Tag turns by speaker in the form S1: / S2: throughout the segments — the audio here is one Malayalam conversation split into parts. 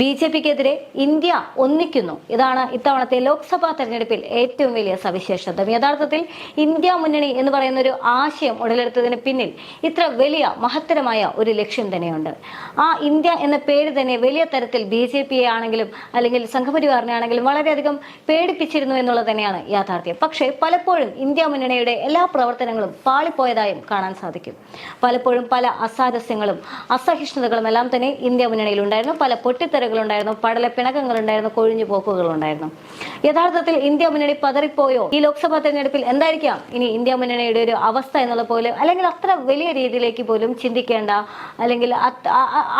S1: ബി ജെ പിക്കെതിരെ ഇന്ത്യ ഒന്നിക്കുന്നു ഇതാണ് ഇത്തവണത്തെ ലോക്സഭാ തെരഞ്ഞെടുപ്പിൽ ഏറ്റവും വലിയ സവിശേഷത യഥാർത്ഥത്തിൽ ഇന്ത്യ മുന്നണി എന്ന് പറയുന്ന ഒരു ആശയം ഉടലെടുത്തതിന് പിന്നിൽ ഇത്ര വലിയ മഹത്തരമായ ഒരു ലക്ഷ്യം തന്നെയുണ്ട് ആ ഇന്ത്യ എന്ന പേര് തന്നെ വലിയ തരത്തിൽ ബി ജെ പിയെ ആണെങ്കിലും അല്ലെങ്കിൽ സംഘപരിവാറിനെ ആണെങ്കിലും വളരെയധികം പേടിപ്പിച്ചിരുന്നു എന്നുള്ളത് തന്നെയാണ് യാഥാർത്ഥ്യം പക്ഷേ പലപ്പോഴും ഇന്ത്യ മുന്നണിയുടെ എല്ലാ പ്രവർത്തനങ്ങളും പാളിപ്പോയതായും കാണാൻ സാധിക്കും പലപ്പോഴും പല അസാരസ്യങ്ങളും അസഹിഷ്ണുതകളും എല്ലാം തന്നെ ഇന്ത്യ മുന്നണിയിൽ ഉണ്ടായിരുന്നു പല പൊട്ടിത്തെറി തിരിച്ചുവരകളുണ്ടായിരുന്നു ഉണ്ടായിരുന്നു കൊഴിഞ്ഞു പോക്കുകളുണ്ടായിരുന്നു യഥാർത്ഥത്തിൽ ഇന്ത്യ മുന്നണി പതറിപ്പോയോ ഈ ലോക്സഭാ തെരഞ്ഞെടുപ്പിൽ എന്തായിരിക്കാം ഇനി ഇന്ത്യ മുന്നണിയുടെ ഒരു അവസ്ഥ എന്നുള്ള പോലെ അല്ലെങ്കിൽ അത്ര വലിയ രീതിയിലേക്ക് പോലും ചിന്തിക്കേണ്ട അല്ലെങ്കിൽ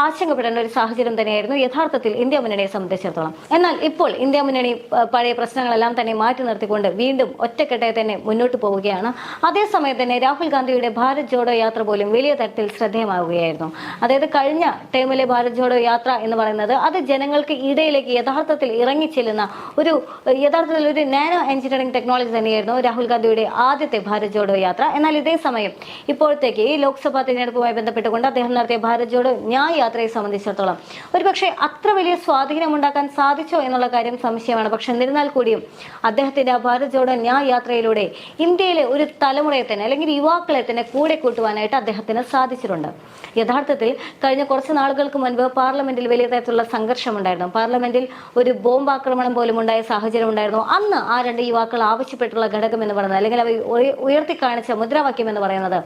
S1: ആശങ്കപ്പെടേണ്ട ഒരു സാഹചര്യം തന്നെയായിരുന്നു യഥാർത്ഥത്തിൽ ഇന്ത്യ മുന്നണിയെ സംബന്ധിച്ചിടത്തോളം എന്നാൽ ഇപ്പോൾ ഇന്ത്യ മുന്നണി പഴയ പ്രശ്നങ്ങളെല്ലാം തന്നെ മാറ്റി നിർത്തിക്കൊണ്ട് വീണ്ടും ഒറ്റക്കെട്ടായി തന്നെ മുന്നോട്ട് പോവുകയാണ് അതേസമയം തന്നെ രാഹുൽ ഗാന്ധിയുടെ ഭാരത് ജോഡോ യാത്ര പോലും വലിയ തരത്തിൽ ശ്രദ്ധേയമാവുകയായിരുന്നു അതായത് കഴിഞ്ഞ ടൈമിലെ ഭാരത് ജോഡോ യാത്ര എന്ന് പറയുന്നത് അത് ജനങ്ങൾക്ക് ഇടയിലേക്ക് യഥാർത്ഥത്തിൽ ഇറങ്ങിച്ചെല്ലുന്ന ഒരു യഥാർത്ഥത്തിൽ ഒരു നാനോ എഞ്ചിനീയറിംഗ് ടെക്നോളജി തന്നെയായിരുന്നു രാഹുൽ ഗാന്ധിയുടെ ആദ്യത്തെ ഭാരത് ജോഡോ യാത്ര എന്നാൽ ഇതേ സമയം ഇപ്പോഴത്തേക്ക് ഈ ലോക്സഭാ തിരഞ്ഞെടുപ്പുമായി ബന്ധപ്പെട്ടുകൊണ്ട് അദ്ദേഹം നടത്തിയ ഭാരത് ജോഡോ ന്യായ യാത്രയെ സംബന്ധിച്ചിടത്തോളം ഒരുപക്ഷെ അത്ര വലിയ സ്വാധീനം ഉണ്ടാക്കാൻ സാധിച്ചോ എന്നുള്ള കാര്യം സംശയമാണ് പക്ഷെ എന്നിരുന്നാൽ കൂടിയും അദ്ദേഹത്തിന്റെ ആ ഭാരത് ജോഡോ ന്യായ യാത്രയിലൂടെ ഇന്ത്യയിലെ ഒരു തലമുറയെ തന്നെ അല്ലെങ്കിൽ യുവാക്കളെ തന്നെ കൂടെ കൂട്ടുവാനായിട്ട് അദ്ദേഹത്തിന് സാധിച്ചിട്ടുണ്ട് യഥാർത്ഥത്തിൽ കഴിഞ്ഞ കുറച്ച് നാളുകൾക്ക് മുൻപ് പാർലമെന്റിൽ വലിയ തരത്തിലുള്ള സംഘർഷമുണ്ടായിരുന്നു പാർലമെന്റിൽ ഒരു ബോംബ് ആക്രമണം പോലും ഉണ്ടായ സാഹചര്യം ഉണ്ടായിരുന്നു അന്ന് ആ രണ്ട് യുവാക്കൾ ആവശ്യപ്പെട്ടുള്ള ഘടകം എന്ന് പറയുന്നത് അല്ലെങ്കിൽ അവർ ഉയർത്തി കാണിച്ച മുദ്രാവാക്യം എന്ന് പറയുന്നത്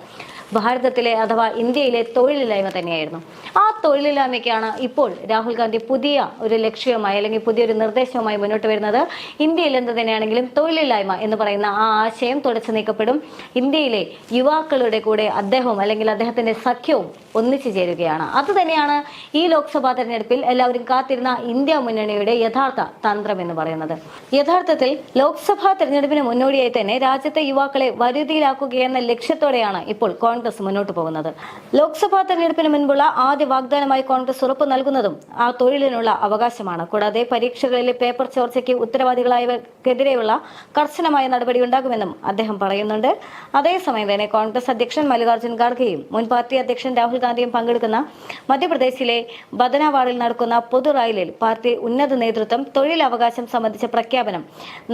S1: ഭാരതത്തിലെ അഥവാ ഇന്ത്യയിലെ തൊഴിലില്ലായ്മ തന്നെയായിരുന്നു ആ തൊഴിലില്ലായ്മയ്ക്കാണ് ഇപ്പോൾ രാഹുൽ ഗാന്ധി പുതിയ ഒരു ലക്ഷ്യമായി അല്ലെങ്കിൽ പുതിയൊരു നിർദ്ദേശവുമായി മുന്നോട്ട് വരുന്നത് ഇന്ത്യയിൽ എന്ത് തന്നെയാണെങ്കിലും തൊഴിലില്ലായ്മ എന്ന് പറയുന്ന ആ ആശയം തുടച്ചു നീക്കപ്പെടും ഇന്ത്യയിലെ യുവാക്കളുടെ കൂടെ അദ്ദേഹവും അല്ലെങ്കിൽ അദ്ദേഹത്തിന്റെ സഖ്യവും ഒന്നിച്ചു ചേരുകയാണ് അത് തന്നെയാണ് ഈ ലോക്സഭാ തെരഞ്ഞെടുപ്പിൽ എല്ലാവരും കാത്തിരുന്ന ഇന്ത്യ മുന്നണിയുടെ യഥാർത്ഥ തന്ത്രം എന്ന് പറയുന്നത് യഥാർത്ഥത്തിൽ ലോക്സഭാ തെരഞ്ഞെടുപ്പിന് മുന്നോടിയായി തന്നെ രാജ്യത്തെ യുവാക്കളെ വരുതിയിലാക്കുകയെന്ന ലക്ഷ്യത്തോടെയാണ് ഇപ്പോൾ കോൺഗ്രസ് മുന്നോട്ട് പോകുന്നത് ലോക്സഭാ തെരഞ്ഞെടുപ്പിന് മുൻപുള്ള ആദ്യ വാഗ്ദാനം വാഗ്ദാനമായി കോൺഗ്രസ് ഉറപ്പ് നൽകുന്നതും ആ തൊഴിലിനുള്ള അവകാശമാണ് കൂടാതെ പരീക്ഷകളിലെ പേപ്പർ ചോർച്ചയ്ക്ക് ഉത്തരവാദികളായവർക്കെതിരെയുള്ള കർശനമായ നടപടി ഉണ്ടാകുമെന്നും അദ്ദേഹം പറയുന്നുണ്ട് അതേസമയം തന്നെ കോൺഗ്രസ് അധ്യക്ഷൻ മല്ലികാർജ്ജുൻ ഖാർഗെയും മുൻ പാർട്ടി അധ്യക്ഷൻ രാഹുൽ ഗാന്ധിയും പങ്കെടുക്കുന്ന മധ്യപ്രദേശിലെ ബദനാവാറിൽ നടക്കുന്ന പൊതു റാലിയിൽ പാർട്ടി ഉന്നത നേതൃത്വം തൊഴിലവകാശം സംബന്ധിച്ച പ്രഖ്യാപനം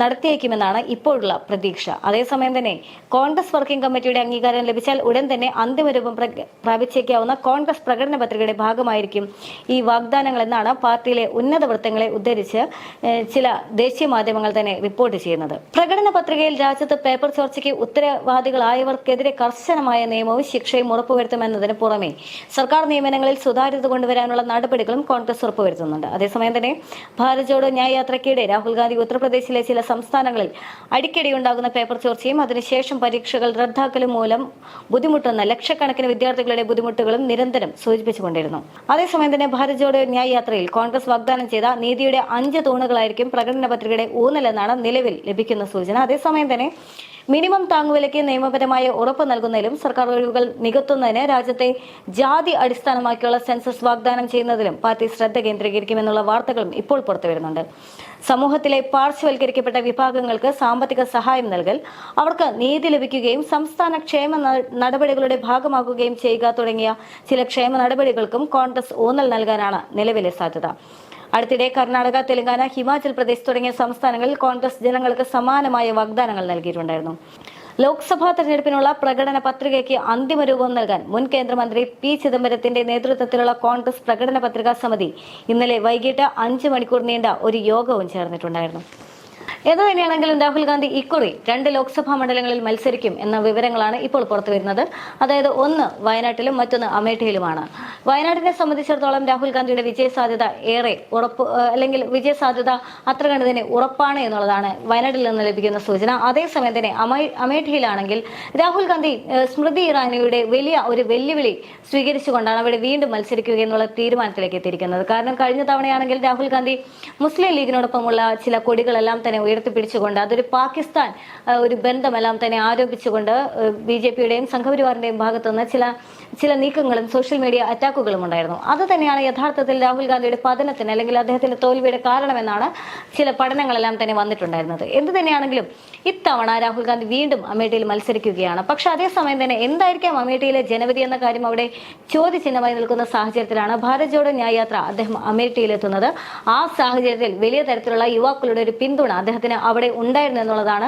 S1: നടത്തിയേക്കുമെന്നാണ് ഇപ്പോഴുള്ള പ്രതീക്ഷ അതേസമയം തന്നെ കോൺഗ്രസ് വർക്കിംഗ് കമ്മിറ്റിയുടെ അംഗീകാരം ലഭിച്ചാൽ ഉടൻ തന്നെ അന്തിമരൂപം രൂപം പ്രാപിച്ചേക്കാവുന്ന കോൺഗ്രസ് പ്രകടന പത്രികയുടെ ഭാഗമായിരിക്കും ഈ വാഗ്ദാനങ്ങൾ എന്നാണ് പാർട്ടിയിലെ ഉന്നത വൃത്തങ്ങളെ ഉദ്ധരിച്ച് ചില ദേശീയ മാധ്യമങ്ങൾ തന്നെ റിപ്പോർട്ട് ചെയ്യുന്നത് പ്രകടന പത്രികയിൽ രാജ്യത്ത് പേപ്പർ ചോർച്ചയ്ക്ക് ഉത്തരവാദികളായവർക്കെതിരെ കർശനമായ നിയമവും ശിക്ഷയും ഉറപ്പുവരുത്തുമെന്നതിന് പുറമെ സർക്കാർ നിയമനങ്ങളിൽ സുതാര്യത കൊണ്ടുവരാനുള്ള നടപടികളും കോൺഗ്രസ് ഉറപ്പുവരുത്തുന്നുണ്ട് അതേസമയം തന്നെ ഭാരത് ജോഡോ ന്യായ യാത്രയ്ക്കിടെ രാഹുൽ ഗാന്ധി ഉത്തർപ്രദേശിലെ ചില സംസ്ഥാനങ്ങളിൽ അടിക്കടി ഉണ്ടാകുന്ന പേപ്പർ ചോർച്ചയും അതിനുശേഷം പരീക്ഷകൾ റദ്ദാക്കലും മൂലം ബുദ്ധിമുട്ടുന്ന ലക്ഷക്കണക്കിന് വിദ്യാർത്ഥികളുടെ ബുദ്ധിമുട്ടുകളും നിരന്തരം സൂചിപ്പിച്ചുകൊണ്ടിരുന്നു ആയിരുന്നു അതേസമയം തന്നെ ഭാരത് ജോഡോ ന്യായ യാത്രയിൽ കോൺഗ്രസ് വാഗ്ദാനം ചെയ്ത നീതിയുടെ അഞ്ച് തൂണുകളായിരിക്കും പ്രകടന പത്രികയുടെ ഊന്നലെന്നാണ് നിലവിൽ ലഭിക്കുന്ന സൂചന അതേസമയം തന്നെ മിനിമം താങ്ങുവിലയ്ക്ക് നിയമപരമായ ഉറപ്പ് നൽകുന്നതിലും സർക്കാർ ഒഴിവുകൾ നികത്തുന്നതിന് രാജ്യത്തെ ജാതി അടിസ്ഥാനമാക്കിയുള്ള സെൻസസ് വാഗ്ദാനം ചെയ്യുന്നതിലും പാർട്ടി ശ്രദ്ധ കേന്ദ്രീകരിക്കുമെന്നുള്ള വാർത്തകളും ഇപ്പോൾ പുറത്തുവരുന്നുണ്ട് സമൂഹത്തിലെ പാർശ്വവൽക്കരിക്കപ്പെട്ട വിഭാഗങ്ങൾക്ക് സാമ്പത്തിക സഹായം നൽകൽ അവർക്ക് നീതി ലഭിക്കുകയും സംസ്ഥാന ക്ഷേമ നടപടികളുടെ ഭാഗമാകുകയും ചെയ്യുക തുടങ്ങിയ ചില ക്ഷേമ നടപടികൾക്കും കോൺഗ്രസ് ഊന്നൽ നൽകാനാണ് നിലവിലെ സാധ്യത അടുത്തിടെ കർണാടക തെലങ്കാന ഹിമാചൽ പ്രദേശ് തുടങ്ങിയ സംസ്ഥാനങ്ങളിൽ കോൺഗ്രസ് ജനങ്ങൾക്ക് സമാനമായ വാഗ്ദാനങ്ങൾ നൽകിയിട്ടുണ്ടായിരുന്നു ലോക്സഭാ തെരഞ്ഞെടുപ്പിനുള്ള പ്രകടന പത്രികയ്ക്ക് അന്തിമ രൂപം നൽകാൻ മുൻ കേന്ദ്രമന്ത്രി പി ചിദംബരത്തിന്റെ നേതൃത്വത്തിലുള്ള കോൺഗ്രസ് പ്രകടന പത്രികാ സമിതി ഇന്നലെ വൈകിട്ട് അഞ്ച് മണിക്കൂർ നീണ്ട ഒരു യോഗവും ചേർന്നിട്ടുണ്ടായിരുന്നു ഏതു തന്നെയാണെങ്കിലും രാഹുൽ ഗാന്ധി ഇക്കുറി രണ്ട് ലോക്സഭാ മണ്ഡലങ്ങളിൽ മത്സരിക്കും എന്ന വിവരങ്ങളാണ് ഇപ്പോൾ പുറത്തു വരുന്നത് അതായത് ഒന്ന് വയനാട്ടിലും മറ്റൊന്ന് അമേഠിയിലുമാണ് വയനാട്ടിനെ സംബന്ധിച്ചിടത്തോളം രാഹുൽ ഗാന്ധിയുടെ വിജയ സാധ്യത ഏറെ ഉറപ്പ് അല്ലെങ്കിൽ വിജയ സാധ്യത അത്ര കണ്ട് തന്നെ ഉറപ്പാണ് എന്നുള്ളതാണ് വയനാട്ടിൽ നിന്ന് ലഭിക്കുന്ന സൂചന അതേസമയം തന്നെ അമേഠിയിലാണെങ്കിൽ രാഹുൽ ഗാന്ധി സ്മൃതി ഇറാനിയുടെ വലിയ ഒരു വെല്ലുവിളി സ്വീകരിച്ചുകൊണ്ടാണ് അവിടെ വീണ്ടും മത്സരിക്കുക എന്നുള്ള തീരുമാനത്തിലേക്ക് എത്തിയിരിക്കുന്നത് കാരണം കഴിഞ്ഞ തവണയാണെങ്കിൽ രാഹുൽ ഗാന്ധി മുസ്ലിം ലീഗിനോടൊപ്പമുള്ള ചില കൊടികളെല്ലാം തന്നെ ഉയർത്തിപ്പിടിച്ചുകൊണ്ട് അതൊരു പാകിസ്ഥാൻ ഒരു ബന്ധമെല്ലാം തന്നെ ആരോപിച്ചുകൊണ്ട് ബി ജെ പിയുടെയും സംഘപരിവാറിന്റെയും ഭാഗത്തുനിന്ന് ചില ചില നീക്കങ്ങളും സോഷ്യൽ മീഡിയ അറ്റാക്കുകളും ഉണ്ടായിരുന്നു അത് തന്നെയാണ് യഥാർത്ഥത്തിൽ രാഹുൽ ഗാന്ധിയുടെ പതനത്തിന് അല്ലെങ്കിൽ അദ്ദേഹത്തിന്റെ തോൽവിയുടെ കാരണമെന്നാണ് ചില പഠനങ്ങളെല്ലാം തന്നെ വന്നിട്ടുണ്ടായിരുന്നത് എന്ത് തന്നെയാണെങ്കിലും ഇത്തവണ രാഹുൽ ഗാന്ധി വീണ്ടും അമേഠിയിൽ മത്സരിക്കുകയാണ് പക്ഷെ അതേസമയം തന്നെ എന്തായിരിക്കാം അമേഠിയിലെ ജനവരി എന്ന കാര്യം അവിടെ ചോദ്യചിഹ്നമായി നിൽക്കുന്ന സാഹചര്യത്തിലാണ് ഭാരത് ജോഡോ ന്യായയാത്ര അദ്ദേഹം അമേഠിയിലെത്തുന്നത് ആ സാഹചര്യത്തിൽ വലിയ തരത്തിലുള്ള യുവാക്കളുടെ ഒരു പിന്തുണ അദ്ദേഹത്തിന് അവിടെ ഉണ്ടായിരുന്നു എന്നുള്ളതാണ്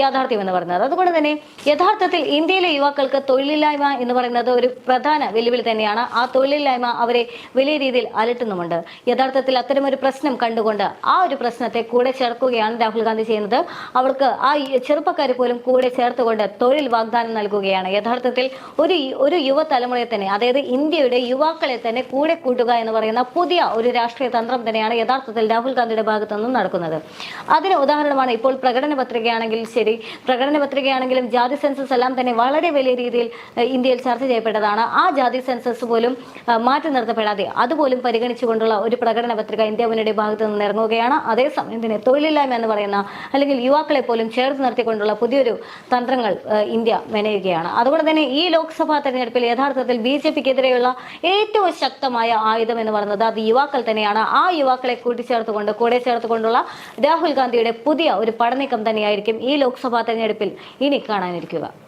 S1: യാഥാർത്ഥ്യം എന്ന് പറയുന്നത് അതുകൊണ്ട് തന്നെ യഥാർത്ഥത്തിൽ ഇന്ത്യയിലെ യുവാക്കൾക്ക് തൊഴിലില്ലായ്മ എന്ന് പറയുന്നത് ഒരു പ്രധാന വെല്ലുവിളി തന്നെയാണ് ആ തൊഴിലില്ലായ്മ അവരെ വലിയ രീതിയിൽ അലട്ടുന്നുമുണ്ട് യഥാർത്ഥത്തിൽ അത്തരമൊരു പ്രശ്നം കണ്ടുകൊണ്ട് ആ ഒരു പ്രശ്നത്തെ കൂടെ ചേർക്കുകയാണ് രാഹുൽ ഗാന്ധി ചെയ്യുന്നത് അവർക്ക് ആ ചെറുപ്പക്കാർ പോലും കൂടെ ചേർത്തുകൊണ്ട് തൊഴിൽ വാഗ്ദാനം നൽകുകയാണ് യഥാർത്ഥത്തിൽ ഒരു ഒരു യുവതലമുറയെ തന്നെ അതായത് ഇന്ത്യയുടെ യുവാക്കളെ തന്നെ കൂടെ കൂട്ടുക എന്ന് പറയുന്ന പുതിയ ഒരു രാഷ്ട്രീയ തന്ത്രം തന്നെയാണ് യഥാർത്ഥത്തിൽ രാഹുൽ ഗാന്ധിയുടെ ഭാഗത്തു നിന്നും നടക്കുന്നത് അതിന് വലിയ ഉദാഹരണമാണ് ഇപ്പോൾ പ്രകടന പത്രികയാണെങ്കിൽ ശരി പ്രകടന പത്രികയാണെങ്കിലും ജാതി സെൻസസ് എല്ലാം തന്നെ വളരെ വലിയ രീതിയിൽ ഇന്ത്യയിൽ ചർച്ച ചെയ്യപ്പെട്ടതാണ് ആ ജാതി സെൻസസ് പോലും മാറ്റി നിർത്തപ്പെടാതെ അതുപോലും പരിഗണിച്ചുകൊണ്ടുള്ള ഒരു പ്രകടന പത്രിക ഇന്ത്യ മുന്നണി ഭാഗത്ത് നിന്ന് ഇറങ്ങുകയാണ് അതേസമയം തന്നെ തൊഴിലില്ലായ്മ എന്ന് പറയുന്ന അല്ലെങ്കിൽ യുവാക്കളെ പോലും ചേർത്ത് നിർത്തിക്കൊണ്ടുള്ള പുതിയൊരു തന്ത്രങ്ങൾ ഇന്ത്യ മെനയുകയാണ് അതുകൊണ്ട് തന്നെ ഈ ലോക്സഭാ തെരഞ്ഞെടുപ്പിൽ യഥാർത്ഥത്തിൽ ബി ജെ പിക്കെതിരെയുള്ള ഏറ്റവും ശക്തമായ ആയുധം എന്ന് പറയുന്നത് അത് യുവാക്കൾ തന്നെയാണ് ആ യുവാക്കളെ കൂട്ടിച്ചേർത്തുകൊണ്ട് കൂടെ ചേർത്തുകൊണ്ടുള്ള രാഹുൽ ഗാന്ധിയുടെ പാർട്ടിയുടെ പുതിയ ഒരു പടനീക്കം തന്നെയായിരിക്കും ഈ ലോക്സഭാ തെരഞ്ഞെടുപ്പിൽ ഇനി കാണാനിരിക്കുക